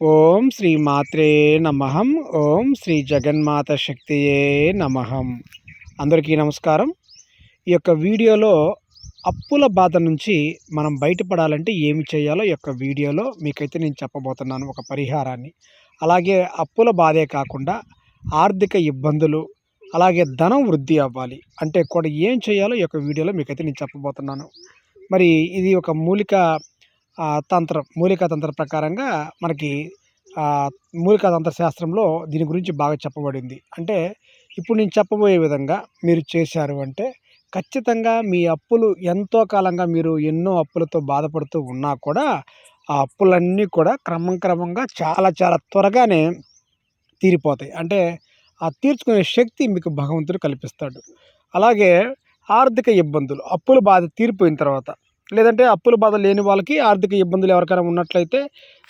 ఓం శ్రీ మాత్రే నమహం ఓం శ్రీ జగన్మాత శక్తియే నమహం అందరికీ నమస్కారం. ఈ యొక్క వీడియోలో అప్పుల బాధ నుంచి మనం బయటపడాలంటే ఏమి చేయాలో ఈ యొక్క వీడియోలో మీకైతే నేను చెప్పబోతున్నాను ఒక పరిహారాన్ని. అలాగే అప్పుల బాధే కాకుండా ఆర్థిక ఇబ్బందులు అలాగే ధనం వృద్ధి అవ్వాలి. అంటే కూడా ఏం చేయాలో ఈ యొక్క వీడియోలో మీకైతే నేను చెప్పబోతున్నాను. మరి ఇది ఒక మూలిక తంత్రం మూలికా తంత్ర ప్రకారంగా మనకి మూలికా తంత్ర శాస్త్రంలో దీని గురించి బాగా చెప్పబడింది. అంటే ఇప్పుడు నేను చెప్పబోయే విధంగా మీరు చేశారు అంటే ఖచ్చితంగా మీ అప్పులు ఎంతో కాలంగా మీరు ఎన్నో అప్పులతో బాధపడుతూ ఉన్నా కూడా ఆ అప్పులన్నీ కూడా క్రమం క్రమంగా చాలా చాలా త్వరగానే తీరిపోతాయి. అంటే ఆ తీర్చుకునే శక్తి మీకు భగవంతుడు కల్పిస్తాడు. అలాగే ఆర్థిక ఇబ్బందులు అప్పుల బాధ తీరిపోయిన తర్వాత లేదంటే అప్పుల బాధ లేని వాళ్ళకి ఆర్థిక ఇబ్బందులు ఎవరికైనా ఉన్నట్లయితే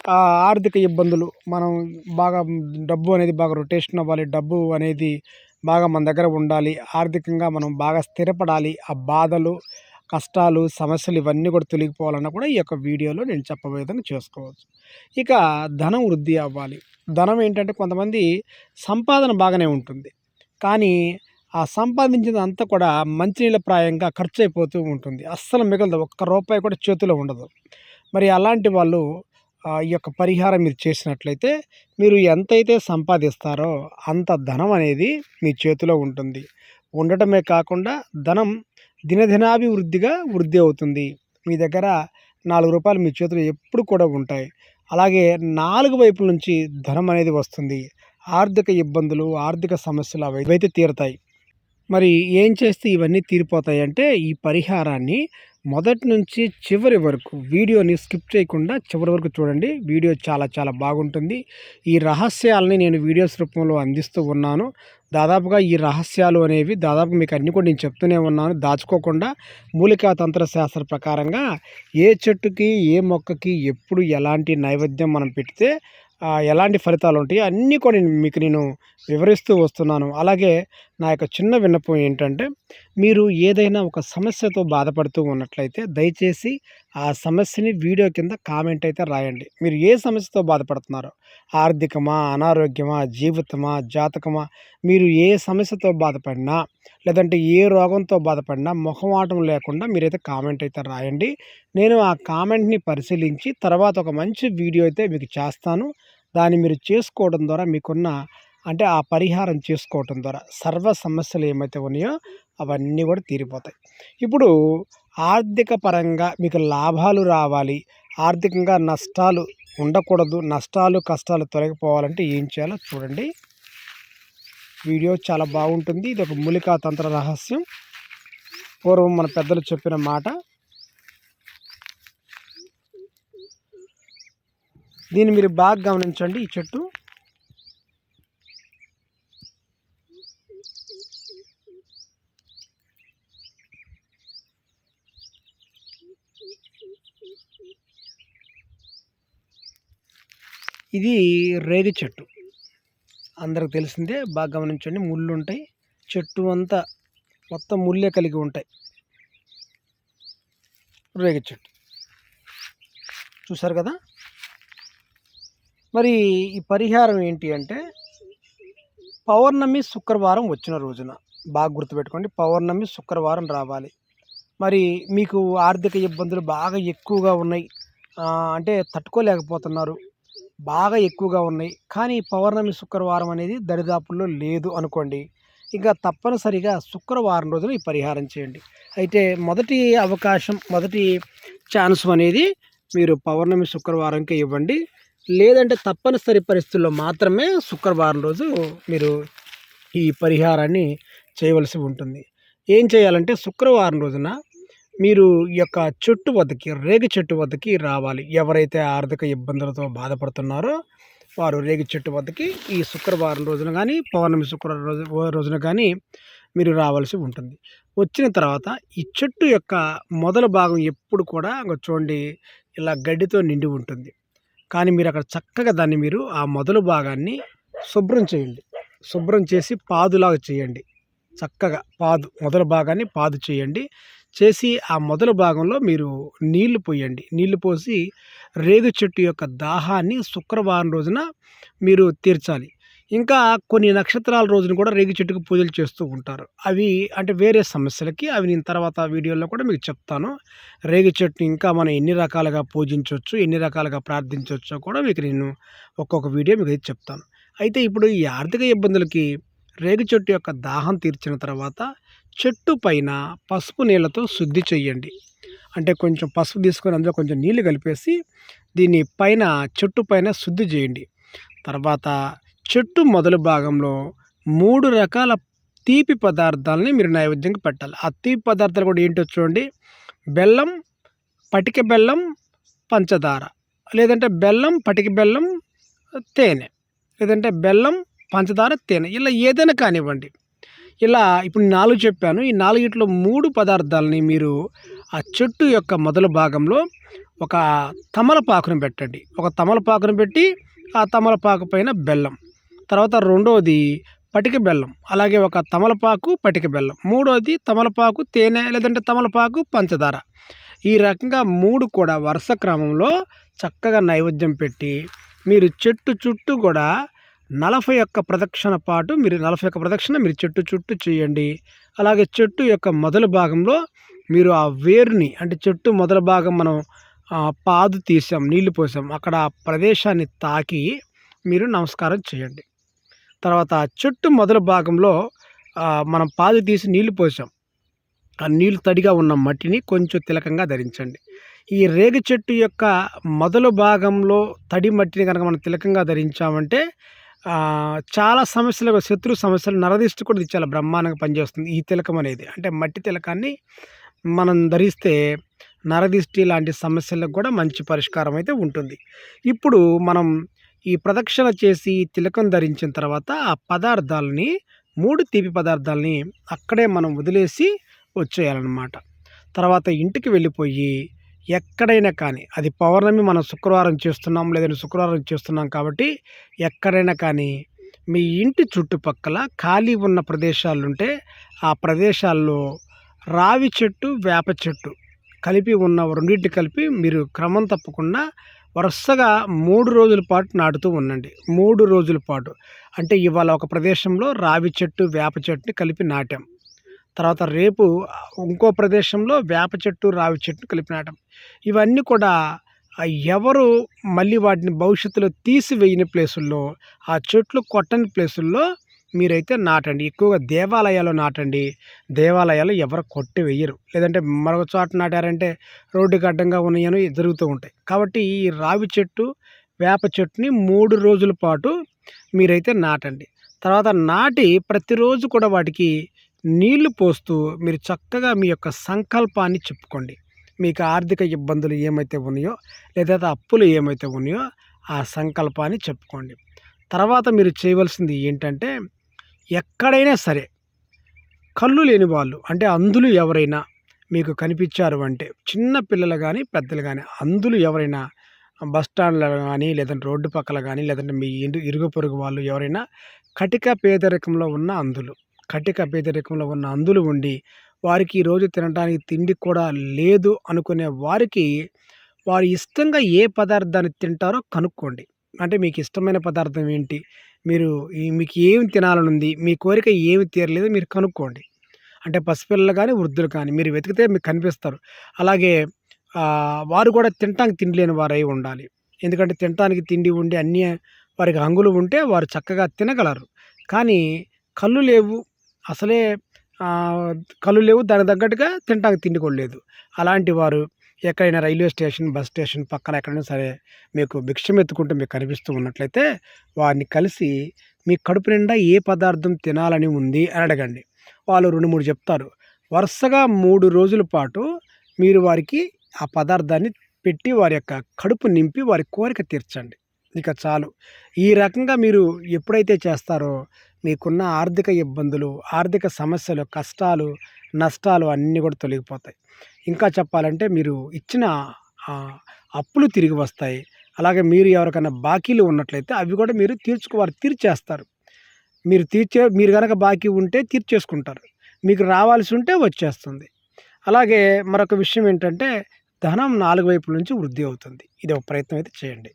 ఆ ఆర్థిక ఇబ్బందులు మనం బాగా డబ్బు అనేది బాగా రొటేషన్ అవ్వాలి. డబ్బు అనేది బాగా మన దగ్గర ఉండాలి. ఆర్థికంగా మనం బాగా స్థిరపడాలి. ఆ బాధలు కష్టాలు సమస్యలు ఇవన్నీ కూడా తొలగిపోవాలన్నా కూడా ఈ యొక్క వీడియోలో నేను చెప్పబోయే విధంగా చేసుకోవచ్చు. ఇక ధనం వృద్ధి అవ్వాలి. ధనం ఏంటంటే కొంతమంది సంపాదన బాగానే ఉంటుంది. కానీ ఆ సంపాదించింది అంతా కూడా మంచినీళ్ళప్రాయంగా ఖర్చు అయిపోతూ ఉంటుంది. అస్సలు మిగలదు. ఒక్క రూపాయి కూడా చేతిలో ఉండదు. మరి అలాంటి వాళ్ళు ఈ యొక్క పరిహారం మీరు చేసినట్లయితే మీరు ఎంతైతే సంపాదిస్తారో అంత ధనం అనేది మీ చేతిలో ఉంటుంది. ఉండటమే కాకుండా ధనం దినదినాభివృద్ధిగా వృద్ధి అవుతుంది. మీ దగ్గర నాలుగు రూపాయలు మీ చేతిలో ఎప్పుడు కూడా ఉంటాయి. అలాగే నాలుగు వైపుల నుంచి ధనం అనేది వస్తుంది. ఆర్థిక ఇబ్బందులు ఆర్థిక సమస్యలు అవి తీరుతాయి. మరి ఏం చేస్తే ఇవన్నీ తీరిపోతాయి అంటే ఈ పరిహారాన్ని మొదటి నుంచి చివరి వరకు వీడియోని స్కిప్ చేయకుండా చివరి వరకు చూడండి. వీడియో చాలా చాలా బాగుంటుంది. ఈ రహస్యాలని నేను వీడియోస్ రూపంలో అందిస్తూ ఉన్నాను. దాదాపుగా ఈ రహస్యాలు అనేవి దాదాపు మీకు అన్ని కూడా నేను చెప్తూనే ఉన్నాను. దాచుకోకుండా మూలికా తంత్ర శాస్త్ర ప్రకారంగా ఏ చెట్టుకి ఏ మొక్కకి ఎప్పుడు ఎలాంటి నైవేద్యం మనం పెడితే ఎలాంటి ఫలితాలు ఉంటాయి అన్నీ కూడా మీకు నేను వివరిస్తూ వస్తున్నాను. అలాగే నా యొక్క చిన్న విన్నపం ఏంటంటే మీరు ఏదైనా ఒక సమస్యతో బాధపడుతూ ఉన్నట్లయితే దయచేసి ఆ సమస్యని వీడియో కింద కామెంట్ అయితే రాయండి. మీరు ఏ సమస్యతో బాధపడుతున్నారో ఆర్థికమా అనారోగ్యమా జీవితమా జాతకమా మీరు ఏ సమస్యతో బాధపడినా లేదంటే ఏ రోగంతో బాధపడినా మొహమాటం లేకుండా మీరైతే కామెంట్ అయితే రాయండి. నేను ఆ కామెంట్ని పరిశీలించి తర్వాత ఒక మంచి వీడియో అయితే మీకు చేస్తాను. దాన్ని మీరు చేసుకోవడం ద్వారా మీకున్న అంటే ఆ పరిహారం చేసుకోవటం ద్వారా సర్వ సమస్యలు ఏమైతే ఉన్నాయో అవన్నీ కూడా తీరిపోతాయి. ఇప్పుడు ఆర్థిక పరంగా మీకు లాభాలు రావాలి ఆర్థికంగా నష్టాలు ఉండకూడదు నష్టాలు కష్టాలు తొలగిపోవాలంటే ఏం చేయాలో చూడండి. వీడియో చాలా బాగుంటుంది. ఇది ఒక మూలికా తంత్ర రహస్యం. పూర్వం మన పెద్దలు చెప్పిన మాట. దీన్ని మీరు బాగా గమనించండి ఈ చెట్టు. ఇది రేగి చెట్టు. అందరికి తెలిసిందే బాగా గమనించండి ముళ్ళు ఉంటాయి చెట్టు అంతా మొత్తం ముళ్ళే కలిగి ఉంటాయి. రేగి చెట్టు. చూసారు కదా? మరి ఈ పరిహారం ఏంటి అంటే పౌర్ణమి శుక్రవారం వచ్చిన రోజున బాగా గుర్తుపెట్టుకోండి పౌర్ణమి శుక్రవారం రావాలి. మరి మీకు ఆర్థిక ఇబ్బందులు బాగా ఎక్కువగా ఉన్నాయి. అంటే తట్టుకోలేకపోతున్నారు. బాగా ఎక్కువగా ఉన్నాయి. కానీ పౌర్ణమి శుక్రవారం అనేది దరిదాపుల్లో లేదు అనుకోండి. ఇంకా తప్పనిసరిగా శుక్రవారం రోజున ఈ పరిహారం చేయండి. అయితే మొదటి అవకాశం మొదటి ఛాన్స్ అనేది మీరు పౌర్ణమి శుక్రవారంకే ఇవ్వండి. లేదంటే తప్పనిసరి పరిస్థితుల్లో మాత్రమే శుక్రవారం రోజు మీరు ఈ పరిహారాన్ని చేయవలసి ఉంటుంది. ఏం చేయాలంటే శుక్రవారం రోజున మీరు ఈ యొక్క చెట్టు వద్దకి రేగి చెట్టు వద్దకి రావాలి. ఎవరైతే ఆర్థిక ఇబ్బందులతో బాధపడుతున్నారో వారు రేగి చెట్టు వద్దకి ఈ శుక్రవారం రోజున కానీ పౌర్ణమి శుక్రవారం రోజు రోజున కానీ మీరు రావాల్సి ఉంటుంది. వచ్చిన తర్వాత ఈ చెట్టు యొక్క మొదల భాగం ఎప్పుడు కూడా చూడండి ఇలా గడ్డితో నిండి ఉంటుంది. కానీ మీరు అక్కడ చక్కగా దాన్ని మీరు ఆ మొదలు భాగాన్ని శుభ్రం చేయండి. శుభ్రం చేసి పాదులాగా చేయండి. చక్కగా పాదు మొదల భాగాన్ని పాదు చేయండి. చేసి ఆ మొదల భాగంలో మీరు నీళ్ళు పోయండి. నీళ్ళు పోసి రేగు చెట్టు యొక్క దాహాన్ని శుక్రవారం రోజున మీరు తీర్చాలి. ఇంకా కొన్ని నక్షత్రాల రోజున కూడా రేగి చెట్టుకు పూజలు చేస్తూ ఉంటారు. అవి అంటే వేరే సమస్యలకి అవి నేను తర్వాత వీడియోలో కూడా మీకు చెప్తాను. రేగి చెట్టుని ఇంకా మనం ఎన్ని రకాలుగా పూజించవచ్చు ఎన్ని రకాలుగా ప్రార్థించవచ్చో కూడా మీకు నేను ఒక్కొక్క వీడియో మీకు అయితే చెప్తాను. అయితే ఇప్పుడు ఈ ఆర్థిక ఇబ్బందులకి రేగి చెట్టు యొక్క దాహం తీర్చిన తర్వాత చెట్టు పైన పసుపు నీళ్ళతో శుద్ధి చేయండి అంటే కొంచెం పసుపు తీసుకొని అందులో కొంచెం నీళ్ళు కలిపేసి దీన్ని పైన చెట్టు పైన శుద్ధి చేయండి. తర్వాత చెట్టు మొదలు భాగంలో మూడు రకాల తీపి పదార్థాలని మీరు నైవేద్యంగా పెట్టాలి. ఆ తీపి పదార్థాలు కూడా ఏంటో చూడండి. బెల్లం పటిక బెల్లం పంచదార. లేదంటే బెల్లం పటిక బెల్లం తేనె. లేదంటే బెల్లం పంచదార తేనె. ఇలా ఏదైనా కానివ్వండి. ఇలా ఇప్పుడు నాలుగు చెప్పాను. ఈ నాలుగిట్లో మూడు పదార్థాలని మీరు ఆ చెట్టు యొక్క మొదలు భాగంలో ఒక తమలపాకును పెట్టండి. ఒక తమలపాకును పెట్టి ఆ తమలపాకు పైన బెల్లం. తర్వాత రెండవది పటిక బెల్లం. అలాగే ఒక తమలపాకు పటిక బెల్లం. మూడోది తమలపాకు తేనె లేదంటే తమలపాకు పంచదార. ఈ రకంగా మూడు కూడా వరుస క్రమంలో చక్కగా నైవేద్యం పెట్టి మీరు చెట్టు చుట్టూ కూడా నలభై ఒక్క ప్రదక్షిణ పాటు మీరు నలభై ఒక్క ప్రదక్షిణ మీరు చెట్టు చుట్టూ చేయండి. అలాగే చెట్టు యొక్క మొదలు భాగంలో మీరు ఆ వేరుని అంటే చెట్టు మొదల భాగం మనం పాదు తీసాం నీళ్ళు పోసాం అక్కడ ఆ ప్రదేశాన్ని తాకి మీరు నమస్కారం చేయండి. తర్వాత చెట్టు మొదల భాగంలో మనం పాదు తీసి నీళ్ళు పోసాం. ఆ నీళ్ళు తడిగా ఉన్న మట్టిని కొంచెం తిలకంగా ధరించండి. ఈ రేగి చెట్టు యొక్క మొదలు భాగంలో తడి మట్టిని కనుక మనం తిలకంగా ధరించామంటే చాలా సమస్యలు శత్రు సమస్యలు నరదిష్టి కూడా చాలా బ్రహ్మాండంగా పనిచేస్తుంది ఈ తిలకం అనేది. అంటే మట్టి తిలకాన్ని మనం ధరిస్తే నరదిష్టి లాంటి సమస్యలకు కూడా మంచి పరిష్కారం అయితే ఉంటుంది. ఇప్పుడు మనం ఈ ప్రదక్షిణ చేసి తిలకం ధరించిన తర్వాత ఆ పదార్థాలని మూడు తీపి పదార్థాలని అక్కడే మనం వదిలేసి వచ్చేయాలన్నమాట. తర్వాత ఇంటికి వెళ్ళిపోయి ఎక్కడైనా కానీ అది పౌర్ణమి మనం శుక్రవారం చేస్తున్నాం లేదంటే శుక్రవారం చేస్తున్నాం కాబట్టి ఎక్కడైనా కానీ మీ ఇంటి చుట్టుపక్కల ఖాళీ ఉన్న ప్రదేశాలు ఉంటే ఆ ప్రదేశాల్లో రావి చెట్టు వేప చెట్టు కలిపి ఉన్న రెండింటిని కలిపి మీరు క్రమం తప్పకుండా వరుసగా మూడు రోజుల పాటు నాటుతూ ఉండండి. మూడు రోజుల పాటు. అంటే ఇవాళ ఒక ప్రదేశంలో రావి చెట్టు వేప చెట్టుని కలిపి నాటాం. తర్వాత రేపు ఇంకో ప్రదేశంలో వేప చెట్టు రావి చెట్టు కలిపి నాటం ఇవన్నీ కూడా ఎవరు మళ్ళీ వాటిని భవిష్యత్తులో తీసివేయని ప్లేసుల్లో ఆ చెట్లు కొట్టని ప్లేసుల్లో మీరైతే నాటండి. ఎక్కువగా దేవాలయాలు నాటండి. దేవాలయాలు ఎవరు కొట్టి వేయరు లేదంటే మరొక చోట నాటారంటే రోడ్డుకి అడ్డంగా ఉన్నాయని జరుగుతూ ఉంటాయి. కాబట్టి ఈ రావి చెట్టు వేప చెట్టుని మూడు రోజుల పాటు మీరైతే నాటండి. తర్వాత నాటి ప్రతిరోజు కూడా వాటికి నీళ్ళు పోస్తూ మీరు చక్కగా మీ యొక్క సంకల్పాన్ని చెప్పుకోండి. మీకు ఆర్థిక ఇబ్బందులు ఏమైతే ఉన్నాయో లేదా అప్పులు ఏమైతే ఉన్నాయో ఆ సంకల్పాన్ని చెప్పుకోండి. తర్వాత మీరు చేయవలసింది ఏంటంటే ఎక్కడైనా సరే కళ్ళు లేని వాళ్ళు అంటే అందులు ఎవరైనా మీకు కనిపించారు అంటే చిన్న పిల్లలు కానీ పెద్దలు కానీ అందులు ఎవరైనా బస్ స్టాండ్లో కానీ లేదంటే రోడ్డు పక్కల కానీ లేదంటే మీ ఇంటి ఇరుగు పొరుగు వాళ్ళు ఎవరైనా కటిక పేదరికంలో ఉన్న అందులు కటిక పేదరికంలో ఉన్న అందులు ఉండి వారికి ఈరోజు తినడానికి తిండి కూడా లేదు అనుకునే వారికి వారు ఇష్టంగా ఏ పదార్థాన్ని తింటారో కనుక్కోండి. అంటే మీకు ఇష్టమైన పదార్థం ఏంటి? మీరు మీకు ఏమి తినాలని ఉంది మీ కోరిక ఏమి తీరలేదు మీరు కనుక్కోండి. అంటే పసిపిల్లలు కానీ వృద్ధులు కానీ మీరు వెతికితే మీకు కనిపిస్తారు. అలాగే వారు కూడా తినటానికి తిండి లేని వారై ఉండాలి. ఎందుకంటే తినటానికి తిండి ఉండి అన్ని వారికి హంగులు ఉంటే వారు చక్కగా తినగలరు. కానీ కళ్ళు లేవు అసలే కళ్ళు లేవు దానికి తగ్గట్టుగా తినటానికి తిండి కూడా లేదు. అలాంటి వారు ఎక్కడైనా రైల్వే స్టేషన్ బస్ స్టేషన్ పక్కన ఎక్కడైనా సరే మీకు భిక్షం ఎత్తుకుంటూ మీకు కనిపిస్తూ ఉన్నట్లయితే వారిని కలిసి మీ కడుపు నిండా ఏ పదార్థం తినాలని ఉంది అని అడగండి. వాళ్ళు రెండు మూడు చెప్తారు. వరుసగా మూడు రోజుల పాటు మీరు వారికి ఆ పదార్థాన్ని పెట్టి వారి యొక్క కడుపు నింపి వారి కోరిక తీర్చండి. ఇక చాలు. ఈ రకంగా మీరు ఎప్పుడైతే చేస్తారో మీకున్న ఆర్థిక ఇబ్బందులు ఆర్థిక సమస్యలు కష్టాలు నష్టాలు అన్నీ కూడా తొలగిపోతాయి. ఇంకా చెప్పాలంటే మీరు ఇచ్చిన అప్పులు తిరిగి వస్తాయి. అలాగే మీరు ఎవరికైనా బాకీలు ఉన్నట్లయితే అవి కూడా మీరు తీర్చుకోవాలి తీర్చేస్తారు. మీరు తీర్చే మీరు కనుక బాకీ ఉంటే తీర్చేసుకుంటారు. మీకు రావాల్సి ఉంటే వచ్చేస్తుంది. అలాగే మరొక విషయం ఏంటంటే ధనం నాలుగు వైపుల నుంచి వృద్ధి అవుతుంది. ఇది ఒక ప్రయత్నం అయితే చేయండి.